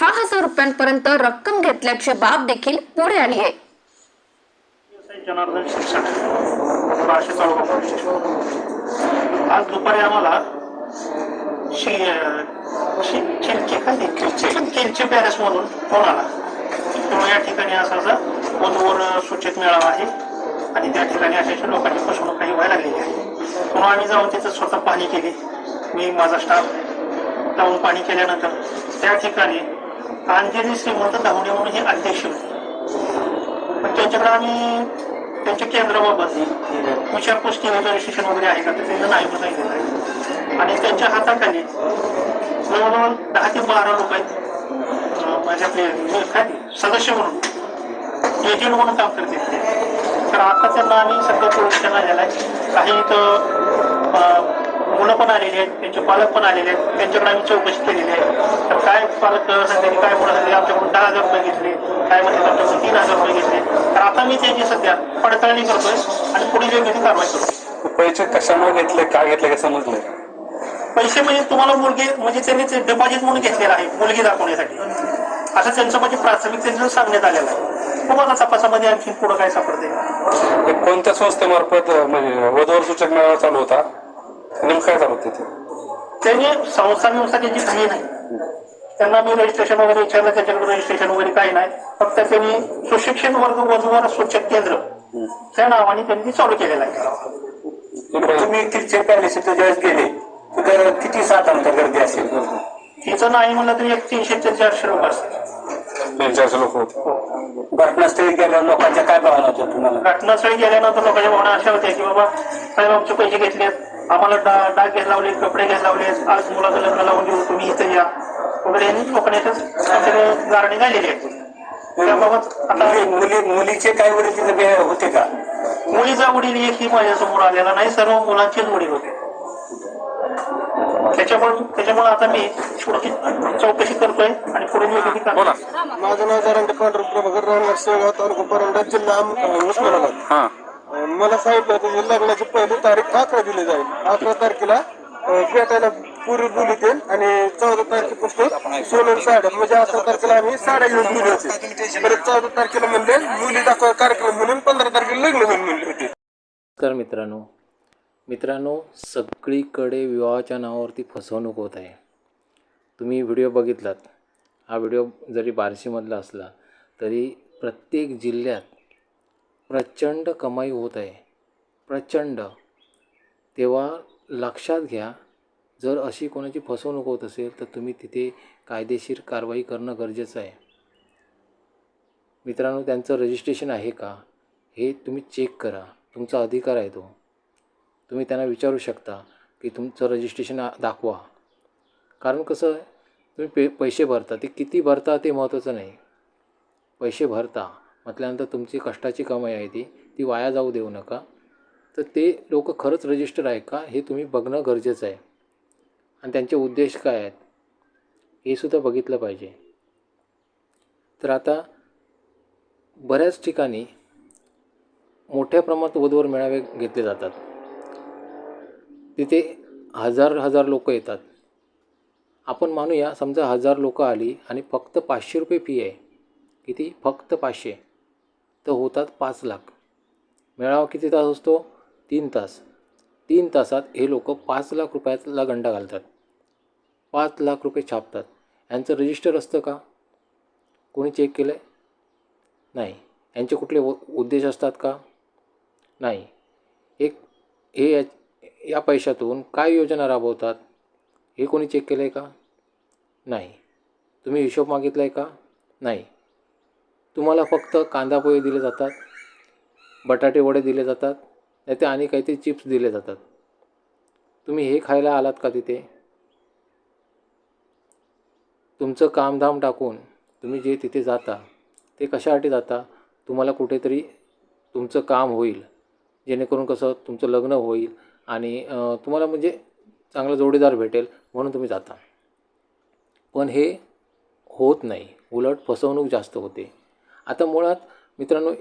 दहा हजार रुपयांपर्यंत रक्कम घेतल्याची बाब देखील पुढे आली आहे. जनार्दन शिक्षण बाराशे चौदा आज दुपारी आम्हाला शि शि- पॅरेस म्हणून फोन आला. किंवा या ठिकाणी असा असा वधूवर सूचित मेळावा आहे आणि त्या ठिकाणी अशा अशा लोकांची फसवणूक काही व्हायला लागलेली आहे. म्हणून आम्ही जाऊन तिथं स्वतः पाहणी केली. मी माझा स्टाफ जाऊन पाणी केल्यानंतर त्या ठिकाणी अंजली श्रीमंत धावणे म्हणून हे अध्यक्ष होते. पण त्यांच्याकडे आम्ही त्यांच्या केंद्राबाबत विचारपूस केली रजिस्ट्रेशन वगैरे आहे का तर त्यांना नाही म्हणून सांगितलेलं आहे. आणि त्यांच्या हाताखाली जवळजवळ दहा ते बारा लोक आहेत. माझ्या सदस्य म्हणून एजंट म्हणून काम करते. तर आता त्यांना आम्ही सध्या पोलीस स्टेशन आलेला आहे काही इथं मुलं पण आलेली आहेत. त्यांचे पालक पण आलेले आहेत. त्यांच्याकडे आम्ही चौकशी केलेली आहे. तर काय पालक सांगते काय मुलं सांगते आमच्याकडून दहा हजार रुपये घेतले. काय म्हणते आमच्याकडून तीन हजार रुपये घेतले. तर आता मी त्याची सध्या पडताळणी करतोय आणि पुढील योग्य कारवाई करतो पैसे कशामुळे घेतले काय घेतले का समजलं? पैसे म्हणजे तुम्हाला मुलगी म्हणजे त्यांनी ते डिपॉझिट म्हणून घेतलेलं आहे मुलगी दाखवण्यासाठी. असं त्यांचं म्हणजे प्राथमिक त्यांचं सांगण्यात आलेलं आहे. तुम्हाला तपासामध्ये आणखी पुढं काय सापडते कोणत्या संस्थेमार्फत म्हणजे वधूवर सूचक मेळावा चालू होता? नेमकं काय तिथे? त्यांनी संस्था व्यवस्था त्यांची काही नाही. त्यांना मी रजिस्ट्रेशन वगैरे विचारलं त्याच्याकडे रजिस्ट्रेशन वगैरे काही नाही. फक्त त्यांनी सुशिक्षण वर्ग वधूवर सूचक केंद्र त्या नावाने त्यांनी चालू केलेलं आहे. तुम्ही तिथचे पॅलेस ज्यावेळेस गेले तर किती साधारणतः गर्दी असेल? तिचं नाही म्हणलं तरी एक तीनशे ते चारशे लोक असतात त्यांच्याशी लोक होते. घटनास्थळी गेल्यावर लोकांच्या काय भावना होत्या तुम्हाला? घटनास्थळी गेल्यानंतर लोकांच्या भावना अशा होत्या की बाबा साहेब आमचे पैसे घेतलेत. आम्हाला डा डाग घ्यायला लावले कपडे घ्यायला लावले आज मुलाचं लग्न लावून देऊ तुम्ही इथे या. वगैरे यांनी लोकांनी आमच्याकडे गारणे गायलेले आहेत. त्याबाबत आता मुली मुली मुलीचे काय वडील तिथे बे- होते का? मुलीचा वडील एकही माझ्यासमोर आलेला नाही सर्व मुलांचेच वडील होते. त्याच्यामुळे त्याच्यामुळे आता मी पुढची चौकशी करतोय आणि पुढे बोला. कारवाई माझं नाव जारंगे पांढर प्रभाकर राहणार शेळगाव तालुका परंडा जिल्हा उस्मानाबाद. हा. मला सांगितलं होतं की लग्नाची दिली जाईल. अकरा तारखेला अं, भेटायला पुरी बोलते आणि चौदा तारखेपासून सोनं साड्या म्हणजे अकरा तारखेला आम्ही साड्या घेऊन गेले होते परत चौदा तारखेला म्हणले मुली दाखवा कार्यक्रम म्हणून पंधरा तारखेला लग्न म्हणून म्हणले होते. नमस्कार मित्रांनो. मित्रांनो सगळीकडे विवाहाच्या नावावरती फसवणूक होत आहे. तुम्ही व्हिडिओ बघितलात. हा व्हिडिओ जरी बार्शीमधला असला तरी प्रत्येक जिल्ह्यात प्रचंड कमाई होत आहे. प्रचंड. तेव्हा लक्षात घ्या जर अशी कोणाची फसवणूक होत असेल तर तुम्ही तिथे कायदेशीर कारवाई करणं गरजेचं आहे. मित्रांनो त्यांचं रजिस्ट्रेशन आहे का? हे तुम्ही चेक करा. तुमचा अधिकार आहे तो. तुम्ही त्यांना विचारू शकता की तुमचं रजिस्ट्रेशन दाखवा. कारण कसं आहे तुम्ही पे पैसे भरता. ते किती भरता ते महत्त्वाचं नाही. पैसे भरता. म्हटल्यानंतर तुमची कष्टाची कमाई आहे ती. ती वाया जाऊ देऊ नका. तर ते लोक खरंच रजिस्टर आहे का हे तुम्ही बघणं गरजेचं आहे. आणि त्यांचे उद्देश काय आहेत हे सुद्धा बघितलं पाहिजे. तर आता बऱ्याच ठिकाणी मोठ्या प्रमाणात वधूवर मेळावे घेतले जातात. तिथे हजार हजार लोक येतात. आपण मानूया समजा हजार लोक आली आणि फक्त पाचशे रुपये फी आहे. किती? फक्त पाचशे. तर होतात पाच लाख. मेळावा किती तास असतो? तीन तास. तीन तासात हे लोक पाच लाख रुपयाला गंडा घालतात. पाच लाख रुपये छापतात. यांचं रजिस्टर असतं का? कोणी चेक केलं आहे नाही. यांचे कुठले उ उद्देश असतात का? नाही. एक हे या या पैशातून काय योजना राबवतात? हे कोणी चेक केलं आहे का? नाही. तुम्ही हिशोब मागितला आहे का? नाही. तुम्हाला फक्त कांदा पोहे दिले जातात बटाटे वडे दिले जातात नाही तर आणि काहीतरी चिप्स दिले जातात. तुम्ही हे खायला आलात का तिथे? तुमचं कामधाम टाकून तुम्ही जे तिथे जाता ते कशासाठी जाता? तुम्हाला कुठेतरी तुमचं काम होईल. जेणेकरून कसं तुमचं लग्न होईल आणि तुम्हाला म्हणजे चांगला जोडीदार भेटेल म्हणून तुम्ही जाता. पण हे होत नाही. उलट फसवणूक जास्त होते. आता मुळात मित्रांनो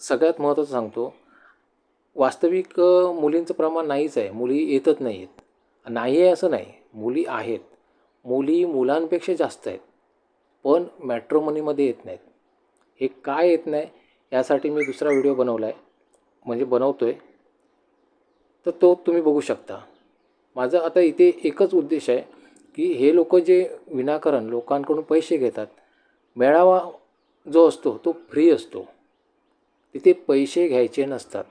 सगळ्यात महत्त्वाचं सांगतो वास्तविक मुलींचं प्रमाण नाहीच आहे. मुली येतच नाही आहेत नाही आहे असं नाही. मुली आहेत. मुली मुलांपेक्षा जास्त आहेत. पण मॅट्रोमनीमध्ये येत नाहीत. हे काय येत नाही यासाठी मी दुसरा व्हिडिओ बनवला आहे म्हणजे बनवतो आहे तर तो तुम्ही बघू शकता. माझं आता इथे एकच उद्देश आहे की हे लोक जे विनाकारण लोकांकडून पैसे घेतात मेळावा जो असतो तो फ्री असतो. तिथे पैसे घ्यायचे नसतात.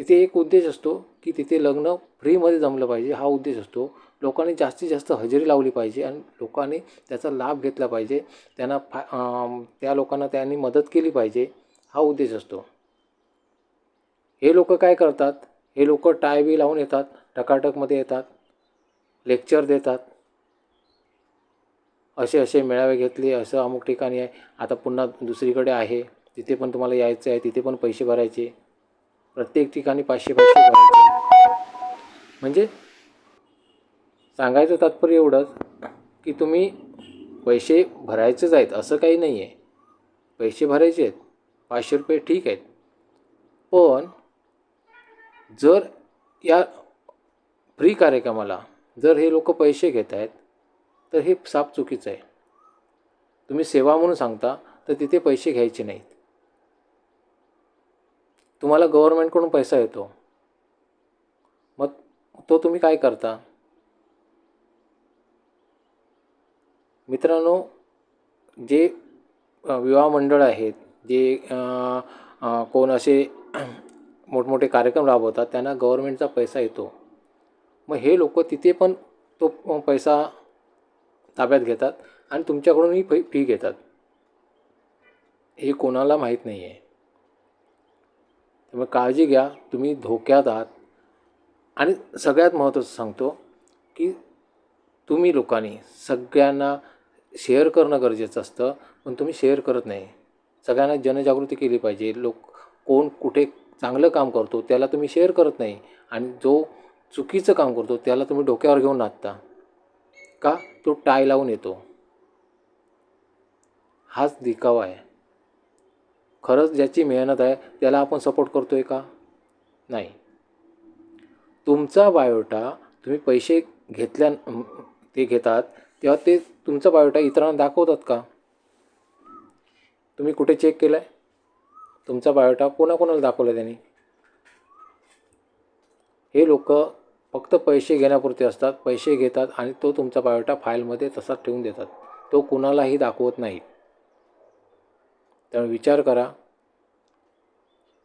तिथे एक उद्देश असतो की तिथे लग्न फ्रीमध्ये जमलं पाहिजे. हा उद्देश असतो. लोकांनी जास्तीत जास्त हजेरी लावली पाहिजे आणि लोकांनी त्याचा लाभ घेतला पाहिजे. त्यांना फा त्या लोकांना त्यांनी मदत केली पाहिजे. हा उद्देश असतो. हे लोक काय करतात? हे लोक टाय बी लावून येतात टकाटकमध्ये येतात लेक्चर देतात. असे असे मेळावे घेतले असं अमुक ठिकाणी आहे. आता पुन्हा दुसरीकडे आहे. तिथे पण तुम्हाला यायचं आहे तिथे पण पैसे भरायचे. प्रत्येक ठिकाणी पाचशे पाचशे भरायचे म्हणजे सांगायचं तात्पर्य एवढंच की तुम्ही पैसे भरायचेच आहेत असं काही नाही आहे पैसे भरायचे आहेत पाचशे रुपये ठीक आहेत. पण जर या फ्री कार्यक्रमाला जर हे लोक पैसे घेत आहेत तर हे साप चुकीचं आहे. तुम्ही सेवा म्हणून सांगता तर तिथे पैसे घ्यायचे नाहीत. तुम्हाला गव्हर्मेंटकडून पैसा येतो. मग तो तुम्ही काय करता? मित्रांनो जे विवाह मंडळ आहेत जे कोण असे मोठमोठे कार्यक्रम राबवतात त्यांना गव्हर्मेंटचा पैसा येतो. मग हे लोक तिथे पण तो पैसा ताब्यात घेतात आणि तुमच्याकडूनही फी फी घेतात. हे कोणाला माहीत नाही आहे त्यामुळे काळजी घ्या. तुम्ही धोक्यात आहात. आणि सगळ्यात महत्त्वाचं सांगतो की तुम्ही लोकांनी सगळ्यांना शेअर करणं गरजेचं असतं. पण तुम्ही शेअर करत नाही. सगळ्यांना जनजागृती केली पाहिजे. लोक कोण कुठे चांगलं काम करतो त्याला तुम्ही शेअर करत नाही. आणि जो चुकीचं काम करतो त्याला तुम्ही डोक्यावर घेऊन नाचता. का? तो टाय लावून येतो. हाच दिखावा आहे. खरंच ज्याची मेहनत आहे त्याला आपण सपोर्ट करतो आहे का? नाही. तुमचा बायोटा तुम्ही पैसे घेतल्या ते घेतात तेव्हा ते तुमचा बायोटा इतरांना दाखवतात का? तुम्ही कुठे चेक केलं आहे तुमचा बायोटा कोणाकोणाला दाखवला त्यांनी? हे लोक फक्त पैसे घेण्यापुरते असतात पैसे घेतात आणि तो तुमचा बायोटा फाईलमध्ये तसाच ठेवून देतात. तो कुणालाही दाखवत नाहीत त्यामुळे विचार करा.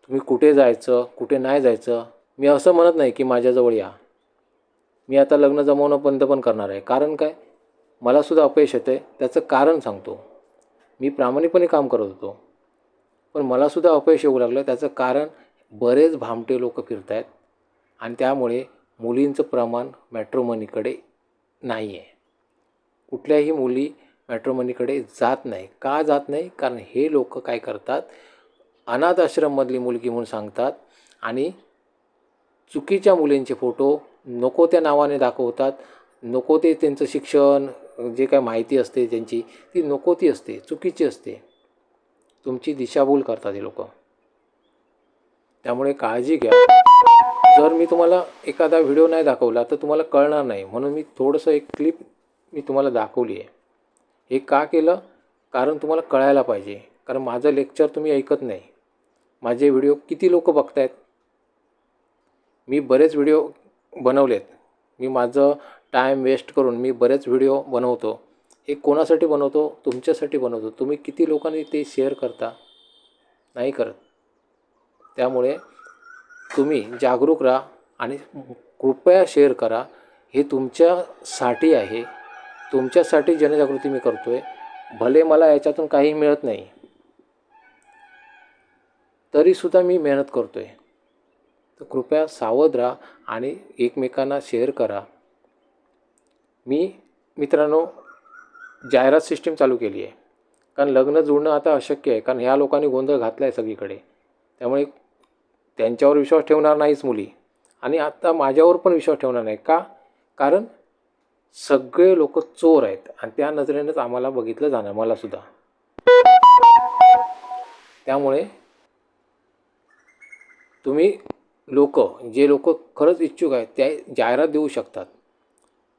तुम्ही कुठे जायचं कुठे नाही जायचं? मी असं म्हणत नाही की माझ्याजवळ या. मी आता लग्न जमवणं बंद पण करणार आहे. कारण काय? मलासुद्धा अपयश येतं. आहे त्याचं कारण सांगतो. मी प्रामाणिकपणे काम करत होतो. पण मलासुद्धा अपयश येऊ लागलं. त्याचं कारण बरेच भामटे लोक फिरत आहेत आणि त्यामुळे मुलींचं प्रमाण मॅट्रोमनीकडे नाही आहे कुठल्याही मुली मॅट्रोमनीकडे जात नाही. का जात नाही? कारण हे लोक काय करतात? अनाथ आश्रममधली मुलगी म्हणून सांगतात आणि चुकीच्या मुलींचे फोटो नको त्या नावाने दाखवतात. नको ते त्यांचं शिक्षण जे काय माहिती असते त्यांची ती नको ती असते चुकीची असते. तुमची दिशाभूल करतात हे लोक. त्यामुळे काळजी घ्या. जर मी तुम्हाला एखादा व्हिडिओ नाही दाखवला तर तुम्हाला कळणार नाही. म्हणून मी थोडंसं एक क्लिप मी तुम्हाला दाखवली आहे. हे का केलं? कारण तुम्हाला कळायला पाहिजे. कारण माझं लेक्चर तुम्ही ऐकत नाही. माझे व्हिडिओ किती लोक बघतायत? मी बरेच व्हिडिओ बनवलेत. मी माझं टाईम वेस्ट करून मी बरेच व्हिडिओ बनवतो. हे कोणासाठी बनवतो? तुमच्यासाठी बनवतो. तुम्ही किती लोकांनी ते शेअर करता? नाही करत. त्यामुळे तुम्ही जागरूक राहा आणि कृपया शेअर करा. हे तुमच्यासाठी आहे. तुमच्यासाठी जनजागृती मी करतो आहे भले मला याच्यातून काही मिळत नाही. तरीसुद्धा मी मेहनत करतो आहे तर कृपया सावध राहा आणि एकमेकांना शेअर करा. मी मित्रांनो जाहिरात सिस्टीम चालू केली आहे. कारण लग्न जुळणं आता अशक्य आहे. कारण ह्या लोकांनी गोंधळ घातला आहे सगळीकडे. त्यामुळे त्यांच्यावर विश्वास ठेवणार नाहीच मुली. आणि आता माझ्यावर पण विश्वास ठेवणार नाही. का? कारण सगळे लोक चोर आहेत आणि त्या नजरेनेच आम्हाला बघितलं जाणार मलासुद्धा त्यामुळे तुम्ही लोक जे लोक खरंच इच्छुक आहेत त्या जाहिरात देऊ शकतात.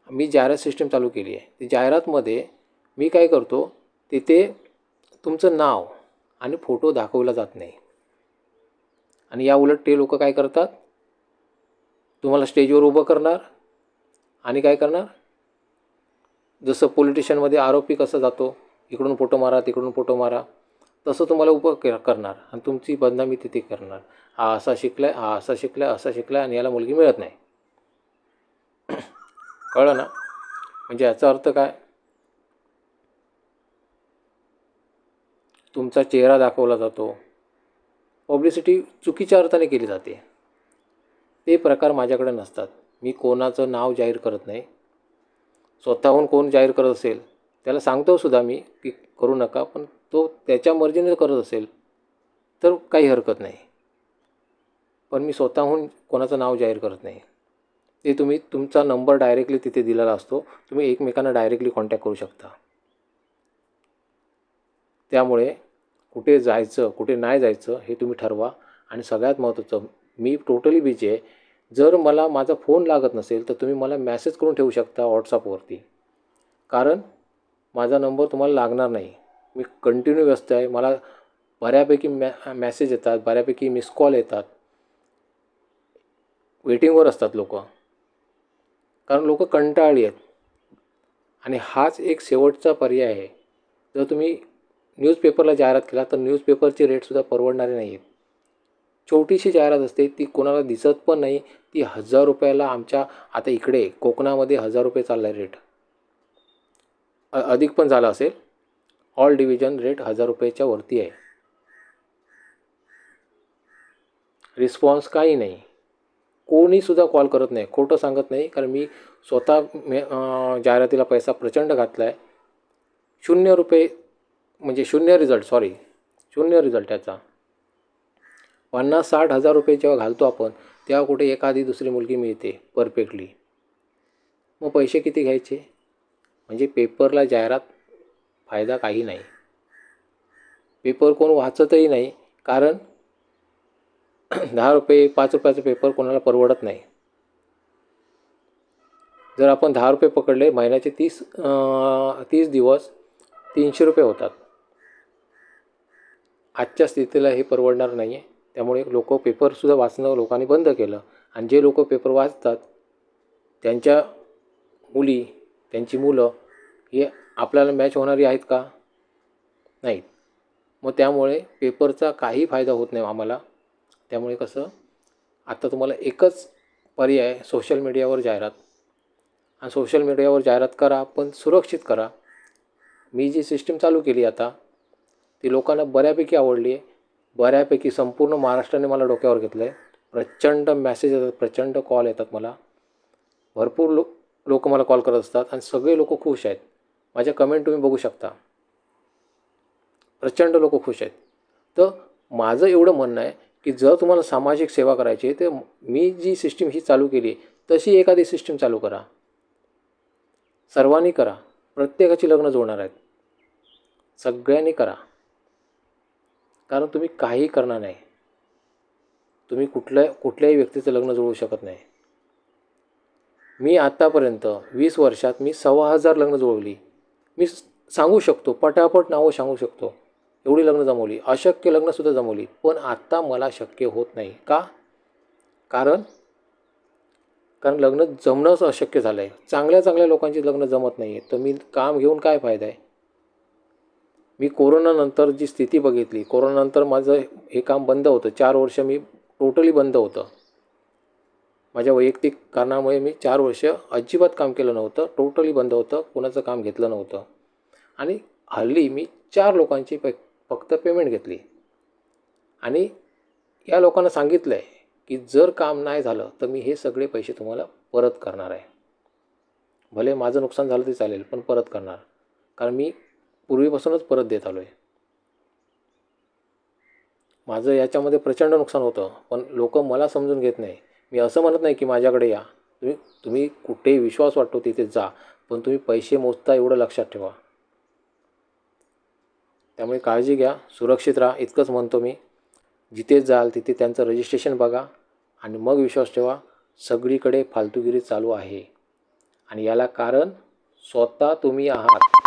मी जाहिरात सिस्टीम चालू केली आहे. ती जाहिरातमध्ये मी काय करतो तिथे तुमचं नाव आणि फोटो दाखवला जात नाही. आणि या उलट ते लोक काय करतात तुम्हाला स्टेजवर उभं करणार आणि काय करणार? जसं पोलिटिशियनमध्ये आरोपी कसं जातो इकडून फोटो मारा तिकडून फोटो मारा तसं तुम्हाला उप करणार. आणि तुमची बदनामी तिथे करणार. हा असा शिकलाय हा असा शिकलाय असा शिकलाय आणि याला मुलगी मिळत नाही. कळलं ना? म्हणजे याचा अर्थ काय? तुमचा चेहरा दाखवला जातो. पब्लिसिटी चुकीच्या अर्थाने केली जाते. ते प्रकार माझ्याकडे नसतात. मी कोणाचं नाव जाहीर करत नाही. स्वतःहून कोण जाहीर करत असेल त्याला सांगतो सुद्धा मी की करू नका पण तो त्याच्या मर्जीने करत असेल तर काही हरकत नाही. पण मी स्वतःहून कोणाचं नाव जाहीर करत नाही. ते तुम्ही तुमचा नंबर डायरेक्टली तिथे दिलेला असतो तुम्ही एकमेकांना डायरेक्टली कॉन्टॅक्ट करू शकता. त्यामुळे कुठे जायचं कुठे नाही जायचं हे तुम्ही ठरवा. आणि सगळ्यात महत्त्वाचं मी टोटली बिजी आहे. जर मला माझा फोन लागत नसेल तर तुम्ही मला मॅसेज करून ठेवू शकता व्हॉट्सअपवरती कारण माझा नंबर तुम्हाला लागणार नाही. मी कंटिन्यू व्यस्त आहे. मला बऱ्यापैकी मॅ मॅसेज येतात बऱ्यापैकी मिस कॉल येतात. वेटिंगवर असतात लोक. कारण लोक कंटाळली आहेत. आणि हाच एक शेवटचा पर्याय आहे. जर तुम्ही न्यूजपेपरला जाहिरात केला तर न्यूजपेपरचे रेटसुद्धा परवडणारे नाही आहेत छोटीशी जाहिरात असते ती कोणाला दिसत पण नाही. ती हजार रुपयाला आमच्या आता इकडे कोकणामध्ये हजार रुपये चालला आहे रेट अधिक पण झाला असेल. ऑल डिव्हिजन रेट हजार रुपयाच्या वरती आहे. रिस्पॉन्स काही नाही. कोणीसुद्धा कॉल करत नाही. खोटं सांगत नाही. कारण मी स्वतः मे जाहिरातीला पैसा प्रचंड घातला आहे शून्य रुपये म्हणजे शून्य रिझल्ट सॉरी शून्य रिझल्ट त्याचा. पन्नास साठ हजार रुपये जेव्हा घालतो आपण तेव्हा कुठे एखादी दुसरी मुलगी मिळते परफेक्टली. मग पैसे किती घ्यायचे? म्हणजे पेपरला जाहिरात फायदा काही नाही. पेपर कोण वाचतही नाही कारण दहा रुपये पाच रुपयाचा पेपर कोणाला परवडत नाही. जर आपण दहा रुपये पकडले महिन्याचे तीस तीस दिवस तीनशे रुपये होतात. आजच्या स्थितीला हे परवडणार नाही आहे त्यामुळे लोक पेपरसुद्धा वाचणं लोकांनी बंद केलं. आणि जे लोक पेपर वाचतात त्यांच्या मुली त्यांची मुलं हे आपल्याला मॅच होणारी आहेत का? नाहीत. मग त्यामुळे पेपरचा काही फायदा होत नाही आम्हाला. त्यामुळे कसं आता तुम्हाला एकच पर्याय सोशल मीडियावर जाहिरात. आणि सोशल मीडियावर जाहिरात करा पण सुरक्षित करा. मी जी सिस्टीम चालू केली आता ती लोकांना बऱ्यापैकी आवडली आहे. बऱ्यापैकी संपूर्ण महाराष्ट्राने मला डोक्यावर घेतलं आहे प्रचंड मॅसेज येतात प्रचंड कॉल येतात मला. भरपूर लो लोक मला कॉल करत असतात आणि सगळे लोक खुश आहेत. माझ्या कमेंट तुम्ही बघू शकता. प्रचंड लोक खुश आहेत. तर माझं एवढं म्हणणं आहे की जर तुम्हाला सामाजिक सेवा करायची आहे तर मी जी सिस्टीम ही चालू केली तशी एखादी सिस्टीम चालू करा. सर्वांनी करा. प्रत्येकाची लग्न जोडणार आहेत. सगळ्यांनी करा. कारण तुम्ही काही करणार नाही. तुम्ही कुठल्या कुठल्याही व्यक्तीचं लग्न जुळवू शकत नाही. मी आत्तापर्यंत वीस वर्षात मी सव्वा हजार लग्न जुळवली. मी सांगू शकतो पटापट नावं सांगू शकतो. एवढी लग्न जमवली. अशक्य लग्नसुद्धा जमवली. पण आत्ता मला शक्य होत नाही. का? कारण कारण लग्न जमणंच अशक्य झालं आहे चांगल्या चांगल्या लोकांची लग्न जमत नाही आहे तर मी काम घेऊन काय फायदा आहे? मी कोरोनानंतर जी स्थिती बघितली कोरोनानंतर माझं हे काम बंद होतं. चार वर्ष मी टोटली बंद होतं. माझ्या वैयक्तिक कारणामुळे मी चार वर्ष अजिबात काम केलं नव्हतं. टोटली बंद होतं. कोणाचं काम घेतलं नव्हतं. आणि हल्ली मी चार लोकांची पे फक्त पेमेंट घेतली. आणि या लोकांना सांगितलं आहे की जर काम नाही झालं तर मी हे सगळे पैसे तुम्हाला परत करणार आहे. भले माझं नुकसान झालं ते चालेल पण परत करणार. कारण मी पूर्वीपासूनच परत देत आलो आहे माझं याच्यामध्ये प्रचंड नुकसान होतं पण लोक मला समजून घेत नाही. मी असं म्हणत नाही की माझ्याकडे या. तुम्ही तुम्ही कुठेही विश्वास वाटतो तिथे जा पण तुम्ही पैसे मोजता एवढं लक्षात ठेवा. त्यामुळे काळजी घ्या सुरक्षित राहा इतकंच म्हणतो मी. जिथे जाल तिथे त्यांचं रजिस्ट्रेशन बघा आणि मग विश्वास ठेवा सगळीकडे फालतूगिरी चालू आहे. आणि याला कारण स्वतः तुम्ही आहात.